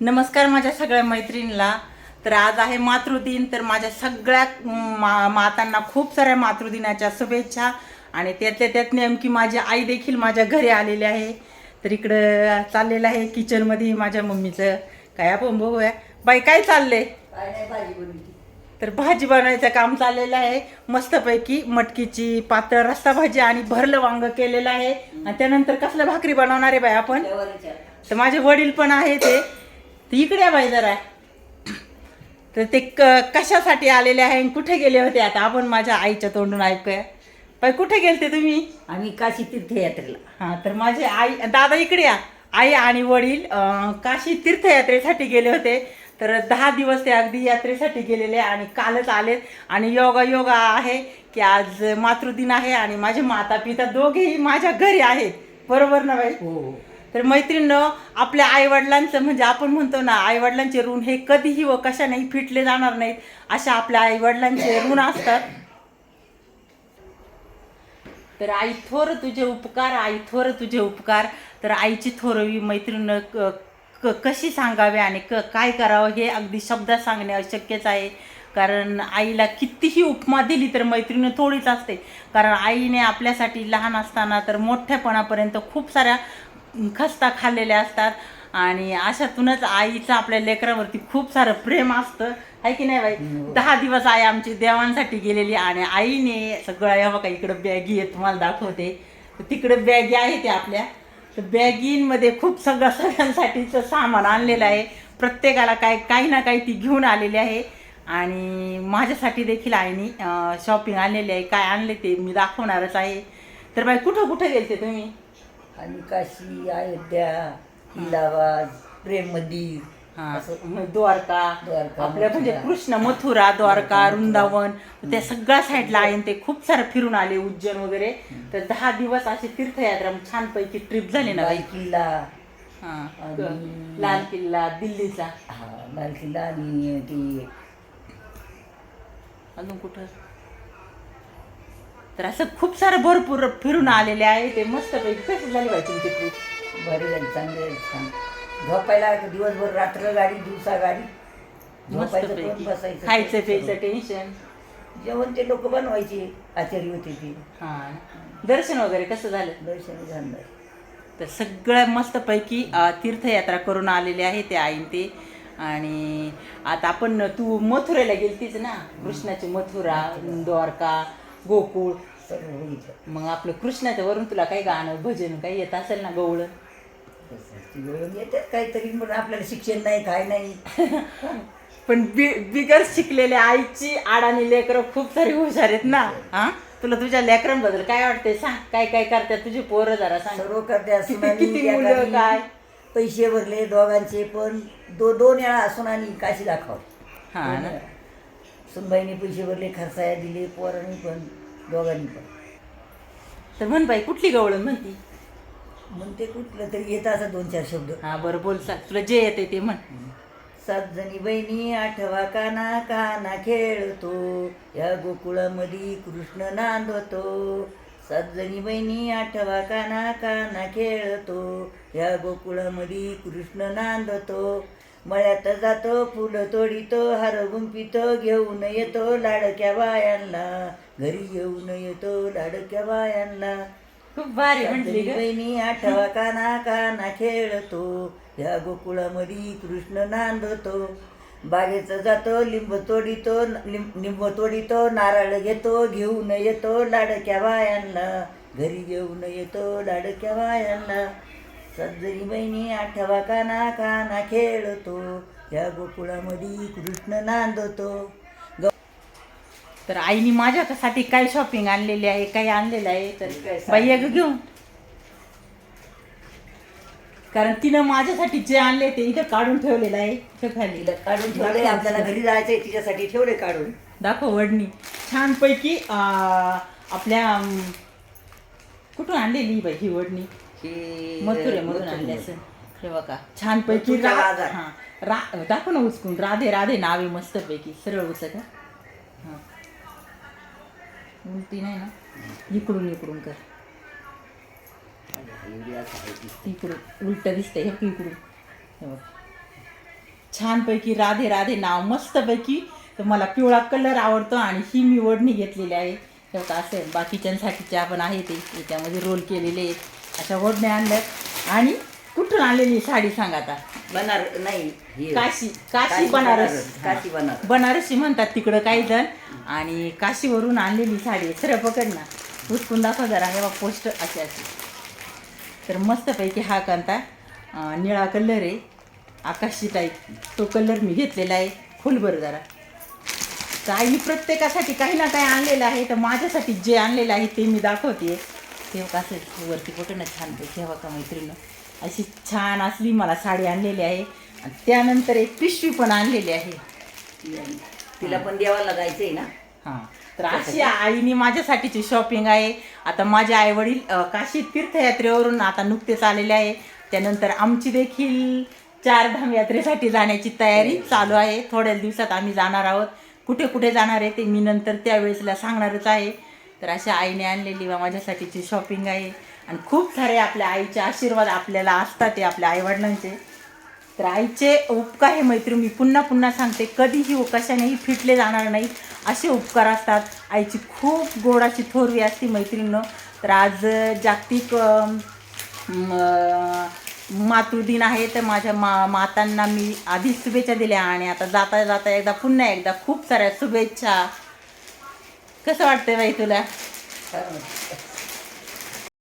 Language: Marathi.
नमस्कार माझ्या सगळ्या मैत्रिणीला. तर आज आहे मातृदिन तर माझ्या सगळ्या मा मातांना खूप साऱ्या मातृदिनाच्या शुभेच्छा. आणि त्यातल्या त्यात नेमकी माझी आई देखील माझ्या घरी आलेली आहे. तर इकडं चाललेलं आहे किचनमध्ये माझ्या मम्मीचं. काय आपण बघूया. बाई काय चाललंय? बनवली. तर भाजी बनवायचं काम चाललेलं आहे. मस्तपैकी मटकीची पातळ रस्सा भाजी आणि भरलं वांग केलेलं आहे. आणि त्यानंतर कसलं भाकरी बनवणार आहे बाई आपण? तर माझे वडील पण आहे ते तर इकडे बाई जरा. तर ते क कशासाठी आलेले आहे आणि कुठे गेले होते आता? आपण माझ्या आईच्या तोंडून ऐकूया. बाई कुठे गेलते तुम्ही? आम्ही काशी तीर्थयात्रेला. हां तर माझे आई दादा इकडे या. आई आणि वडील अं, काशी तीर्थयात्रेसाठी गेले होते. तर दहा दिवस ते अगदी यात्रेसाठी गेलेले आणि कालच आलेत. आणि योगा योगा आहे की आज मातृदिन आहे आणि माझे माता पिता दोघेही माझ्या घरी आहेत. बरोबर ना बाई? हो. तर मैत्रिणीनं आपल्या आईवडिलांचं म्हणजे आपण म्हणतो ना आईवडिलांचे ऋण हे कधीही व कशानेही फिटले जाणार नाहीत अशा आपल्या आईवडिलांचे ऋण असतात. तर आई थोर तुझे उपकार आई थोर तुझे उपकार. तर आईची थोरवी मैत्रीण क क- कशी सांगावे आणि क काय करावं हे अगदी शब्दात सांगणे अशक्यच आहे. कारण आईला कितीही उपमा दिली तर मैत्रीण थोडीच असते. कारण आईने आपल्यासाठी लहान असताना तर मोठ्यापणापर्यंत खूप साऱ्या खस्ता खाल्लेल्या असतात आणि अशातूनच आईचं आपल्या लेकरावरती खूप सारं प्रेम असतं. आहे की नाही बाई? दहा दिवस आई आमची देवांसाठी गेलेली आणि आईने सगळं या बघा इकडं बॅगी आहे तुम्हाला दाखवते. तर तिकडं बॅगी आहे ते आपल्या. तर बॅगींमध्ये खूप सगळं सगळ्यांसाठीचं सामान आणलेलं आहे. प्रत्येकाला काय काही ना काही ती घेऊन आलेली आहे. आणि माझ्यासाठी देखील आईने शॉपिंग आणलेली आहे. काय आणले ते मी दाखवणारच आहे. तर बाई कुठं कुठं गेलते तुम्ही? आणि काशी अयोध्या इलाहाबाद प्रेम मंदिर हा, द्वारका. द्वारका, आपल्या म्हणजे मथुरा. कृष्ण मथुरा द्वारका वृंदावन त्या सगळ्या साईडला आहे आणि ते खूप सारं फिरून आले उज्जैन वगैरे. तर दहा दिवस अशी तीर्थयात्रा छानपैकी ट्रिप झाली ना. लाल किल्ला. हा. आणि- लाल किल्ला दिल्लीचा. हा लाल किल्ला आणि ती अजून कुठं? तर असं खूप सारं भरपूर फिरून आलेले आहे. ते मस्तपैकी कशी झाली बाई तुमची ट्रिप. बरे झाली चांगले झाली, छान. झोपायला दिवसभर रात्र गाडी दिवसा गाडी. झोपायचं बसायचं खायचं प्यायचं टेन्शन जेवण ते लोक बनवायचे आचार्य होते ते. हा. दर्शन वगैरे कसं झालं? दर्शन झालं. तर सगळं मस्तपैकी तीर्थयात्रा करून आलेले आहे ते आईन ते. आणि आता आपण तू मथुरेला गेलतीच ना? कृष्णाची मथुरा. द्वारका गोकुळ सगळं मग आपलं कृष्णाच्या वरून तुला काही गाणं भजन काही येत असेल ना गवळण ती वेळ येते काहीतरी पण आपल्याला शिक्षण नाही काय नाही. पण बि बिगर शिकलेल्या आईची आडाणी लेकरं खूप सारी हुशार आहेत ना? हा? तुला तुझ्या लेकरांबद्दल काय वाटतंय? सांग काय काय करतात तुझी पोरं जरा सांग. सर्व करते किती- मुलं काय? पैसे भरले दोघांचे पण दो दोन वेळा सुनानी काशी दाखव हा ना. सुनबाईने पैसे भरले खर्चाया दिले पोरांनी पण दोघांनी पण. तर म्हण बाई कुठली गवळण म्हणती? मग ते कुठलं तरी येतं असं दोन चार शब्द. हा बरं बोल सांग तुला जे येते ते म्हण. सात जणी बहिणी आठवा काना काना खेळतो. या गोकुळामध्ये कृष्ण नांदतो. सात जणी बहिणी आठवा काना काना खेळतो. या गोकुळामध्ये कृष्ण नांदतो. मळ्यात जातो फुलं तोडीतो हार गुंपितो घेऊन येतो लाडक्या बायांना. घरी घेऊन येतो लाडक्या बायांना. खूप भारी म्हटली ग. बहिणी आठवा काना काना खेळतो. ह्या गोकुळामध्ये कृष्ण नांदतो. बागेचं जातो लिंब तोडीतो लिंब लिंब तोडीतो नारळ घेतो घेऊन येतो लाडक्या बायांना. घरी घेऊन येतो लाडक्या बायांना. सज्जनी बहिणी आठवा काना काना खेळतो. ह्या गोकुळामध्ये कृष्ण नांदतो. ग- तर आईने माझ्यासाठी काय शॉपिंग आणलेली आहे काही आणलेलं आहे तर काय? बाई एक घेऊन. कारण तिनं माझ्यासाठी जे आणले ते इथं काढून ठेवलेलं आहे इथं खाली. काढून ठेवले आपल्याला घरी जायचंय तिच्यासाठी ठेवले काढून. दाखव वडणी. छानपैकी आपल्या कुठून आणलेली बाई ही वडणी? ही मथुरेमधून आणली असं हे बघा. छानपैकी रा. हां. रा दाखव ना उचकून. राधे राधे नावे मस्तपैकी. सरळ उचक हा. उलटी नाही ना? इकडून इकडून कर. इकडून उलट दिसतंय हे इकडून. हे बघ. छानपैकी राधे राधे नाव मस्तपैकी. तर मला पिवळा कलर आवडतो आणि ही मी ओढणी घेतलेली आहे. का असं आहे, बाकीच्यांसाठी ज्या पण आहे ते. याच्यामध्ये रोल केलेले आहेत. अशा ओढण्या आणल्यात. आणि कुठून आलेली साडी सांगा आता? बनार नाही हे- काशी काशी बनारस काशी बनारस. बनारसी म्हणतात तिकडं काही जण. आणि काशीवरून आणलेली साडी आहे. सरळ पकड ना. उचकून दाखव जरा. हे बघ पोस्ट असे असे तर मस्तपैकी हा कांता अं, निळा कलर आहे. आकाशी टाईप. तो कलर मी घेतलेला आहे. फुलभर जरा. तर आईने प्रत्येकासाठी काही ना काही आणलेलं आहे. तर माझ्यासाठी जे आणलेलं आहे ते मी दाखवते ते बघ असं वरती फोटो ना छानपैकी हे बघा मैत्रिणी अशी छान असली मला साडी आणलेली आहे. आणि त्यानंतर एक पिशवी पण आणलेली आहे. तिला पण देवाला जायचंय ना? हां. तर अशी आईने माझ्यासाठीची शॉपिंग आहे. आता माझे आई वडील काशी तीर्थयात्रेवरून आता नुकतेच आलेले आहे. त्यानंतर आमची देखील चारधाम यात्रेसाठी जाण्याची तयारी चालू आहे. थोड्याच दिवसात आम्ही जाणार आहोत. कुठे कुठे जाणार आहे ते मी नंतर त्यावेळेसला सांगणारच आहे. तर अशा आईने आणलेली वा माझ्यासाठीची शॉपिंग आहे. आणि खूप सारे आपल्या आईचे आशीर्वाद आपल्याला असतात ते आपल्या आईवडिलांचे. तर आईचे उपकार हे मैत्री मी पुन्हा पुन्हा सांगते कधीही उकाशानेही फिटले जाणार नाही असे उपकार असतात. आईची खूप गोडाची थोरवी असते मैत्रिणीनं तर आज जागतिक मातृदिन आहे तर माझ्या मा मातांना मी आधी शुभेच्छा दिल्या आणि आता जाता जाता एकदा पुन्हा एकदा खूप साऱ्या शुभेच्छा कसं वाटतंय बाई तुला?